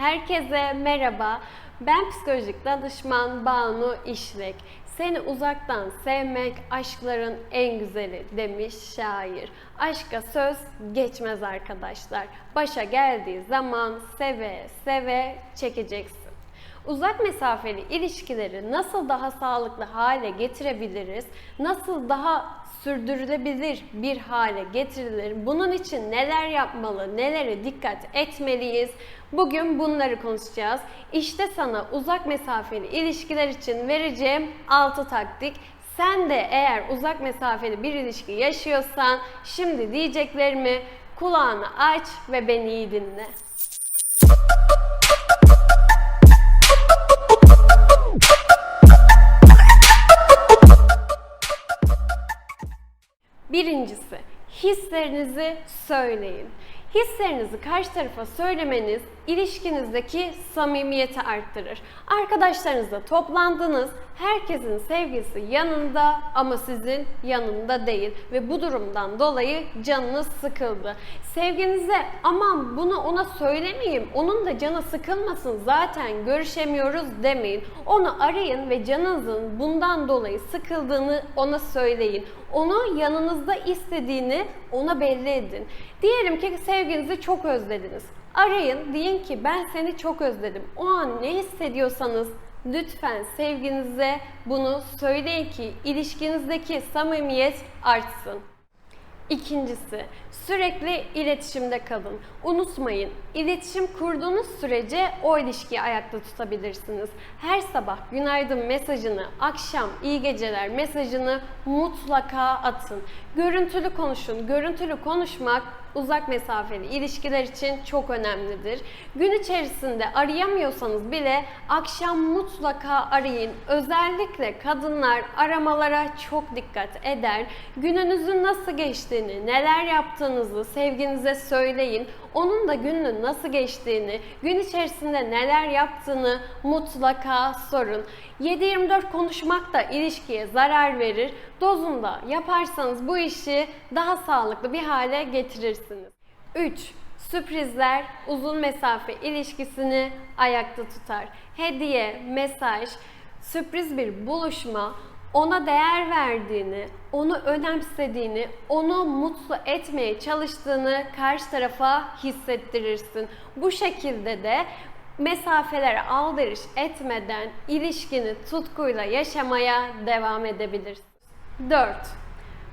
Herkese merhaba. Ben psikolojik danışman Banu İşlek. Seni uzaktan sevmek aşkların en güzeli demiş şair. Aşka söz geçmez arkadaşlar. Başa geldiği zaman seve seve çekeceksin. Uzak mesafeli ilişkileri nasıl daha sağlıklı hale getirebiliriz? Nasıl daha sürdürülebilir bir hale getirilir? Bunun için neler yapmalı, nelere dikkat etmeliyiz? Bugün bunları konuşacağız. İşte sana uzak mesafeli ilişkiler için vereceğim 6 taktik. Sen de eğer uzak mesafeli bir ilişki yaşıyorsan şimdi diyeceklerimi kulağını aç ve beni iyi dinle. Hislerinizi söyleyin. Hislerinizi karşı tarafa söylemeniz ilişkinizdeki samimiyeti arttırır. Arkadaşlarınızla toplandınız, herkesin sevgisi yanında ama sizin yanında değil ve bu durumdan dolayı canınız sıkıldı. Sevginize aman bunu ona söylemeyeyim, onun da canı sıkılmasın zaten görüşemiyoruz demeyin. Onu arayın ve canınızın bundan dolayı sıkıldığını ona söyleyin. Onu yanınızda istediğini ona belli edin. Diyelim ki sevginizi çok özlediniz. Arayın, deyin ki ben seni çok özledim. O an ne hissediyorsanız lütfen sevginize bunu söyleyin ki ilişkinizdeki samimiyet artsın. İkincisi, sürekli iletişimde kalın. Unutmayın, iletişim kurduğunuz sürece o ilişkiyi ayakta tutabilirsiniz. Her sabah günaydın mesajını, akşam iyi geceler mesajını mutlaka atın. Görüntülü konuşun. Görüntülü konuşmak uzak mesafeli ilişkiler için çok önemlidir. Gün içerisinde arayamıyorsanız bile akşam mutlaka arayın. Özellikle kadınlar aramalara çok dikkat eder. Gününüzün nasıl geçtiğini, neler yaptığınızı sevginize söyleyin. Onun da gününün nasıl geçtiğini, gün içerisinde neler yaptığını mutlaka sorun. 7-24 konuşmak da ilişkiye zarar verir. Dozunda yaparsanız bu işi daha sağlıklı bir hale getirirsiniz. 3. Sürprizler uzun mesafe ilişkisini ayakta tutar. Hediye, mesaj, sürpriz bir buluşma ona değer verdiğini, onu önemsediğini, onu mutlu etmeye çalıştığını karşı tarafa hissettirirsin. Bu şekilde de mesafelere aldırış etmeden ilişkini tutkuyla yaşamaya devam edebilirsin. 4.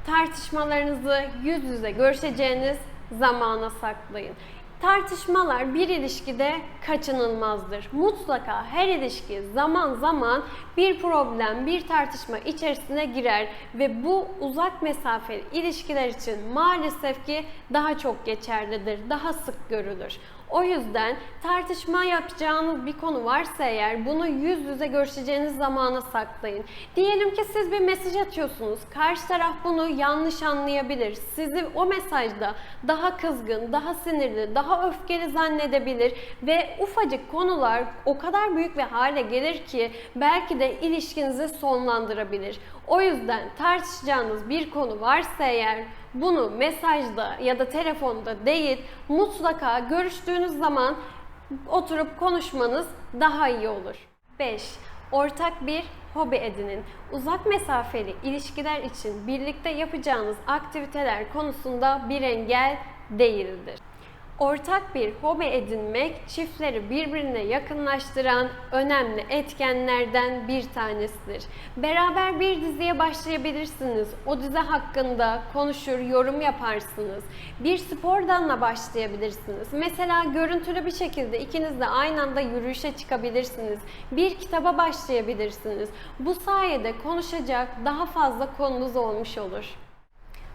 Tartışmalarınızı yüz yüze görüşeceğiniz zamana saklayın. Tartışmalar bir ilişkide kaçınılmazdır. Mutlaka her ilişki zaman zaman bir problem, bir tartışma içerisine girer ve bu uzak mesafeli ilişkiler için maalesef ki daha çok geçerlidir, daha sık görülür. O yüzden tartışma yapacağınız bir konu varsa eğer bunu yüz yüze görüşeceğiniz zamana saklayın. Diyelim ki siz bir mesaj atıyorsunuz. Karşı taraf bunu yanlış anlayabilir. Sizi o mesajda daha kızgın, daha sinirli, daha öfkeli zannedebilir ve ufacık konular o kadar büyük bir hale gelir ki belki de ilişkinizi sonlandırabilir. O yüzden tartışacağınız bir konu varsa eğer bunu mesajda ya da telefonda değil mutlaka görüştüğünüz zaman oturup konuşmanız daha iyi olur. 5. Ortak bir hobi edinin. Uzak mesafeli ilişkiler için birlikte yapacağınız aktiviteler konusunda bir engel değildir. Ortak bir hobi edinmek çiftleri birbirine yakınlaştıran önemli etkenlerden bir tanesidir. Beraber bir diziye başlayabilirsiniz. O dizi hakkında konuşur, yorum yaparsınız. Bir spor dalına başlayabilirsiniz. Mesela görüntülü bir şekilde ikiniz de aynı anda yürüyüşe çıkabilirsiniz. Bir kitaba başlayabilirsiniz. Bu sayede konuşacak daha fazla konunuz olmuş olur.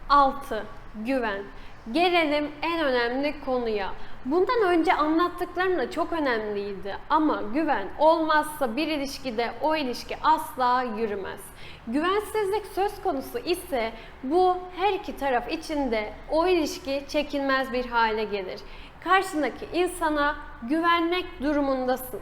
6. Güven. Gelelim en önemli konuya. Bundan önce anlattıklarım da çok önemliydi ama güven olmazsa bir ilişkide o ilişki asla yürümez. Güvensizlik söz konusu ise bu her iki taraf için de o ilişki çekilmez bir hale gelir. Karşındaki insana güvenmek durumundasın.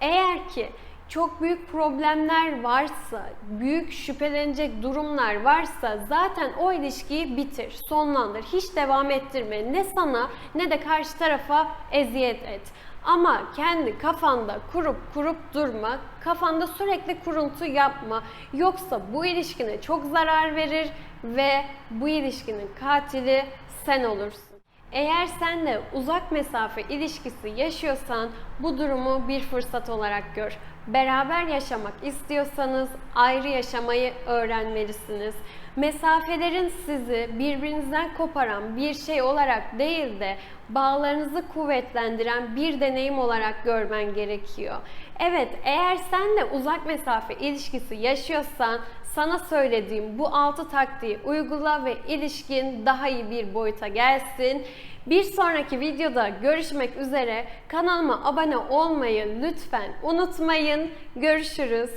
Eğer ki çok büyük problemler varsa, büyük şüphelenecek durumlar varsa zaten o ilişkiyi bitir, sonlandır. Hiç devam ettirme. Ne sana ne de karşı tarafa eziyet et. Ama kendi kafanda kurup kurup durma, kafanda sürekli kuruntu yapma. Yoksa bu ilişkine çok zarar verir ve bu ilişkinin katili sen olursun. Eğer sen de uzak mesafe ilişkisi yaşıyorsan bu durumu bir fırsat olarak gör. Beraber yaşamak istiyorsanız ayrı yaşamayı öğrenmelisiniz. Mesafelerin sizi birbirinizden koparan bir şey olarak değil de bağlarınızı kuvvetlendiren bir deneyim olarak görmen gerekiyor. Evet, eğer sen de uzak mesafe ilişkisi yaşıyorsan sana söylediğim bu altı taktiği uygula ve ilişkin daha iyi bir boyuta gelsin. Bir sonraki videoda görüşmek üzere. Kanalıma abone olmayı lütfen unutmayın. Görüşürüz.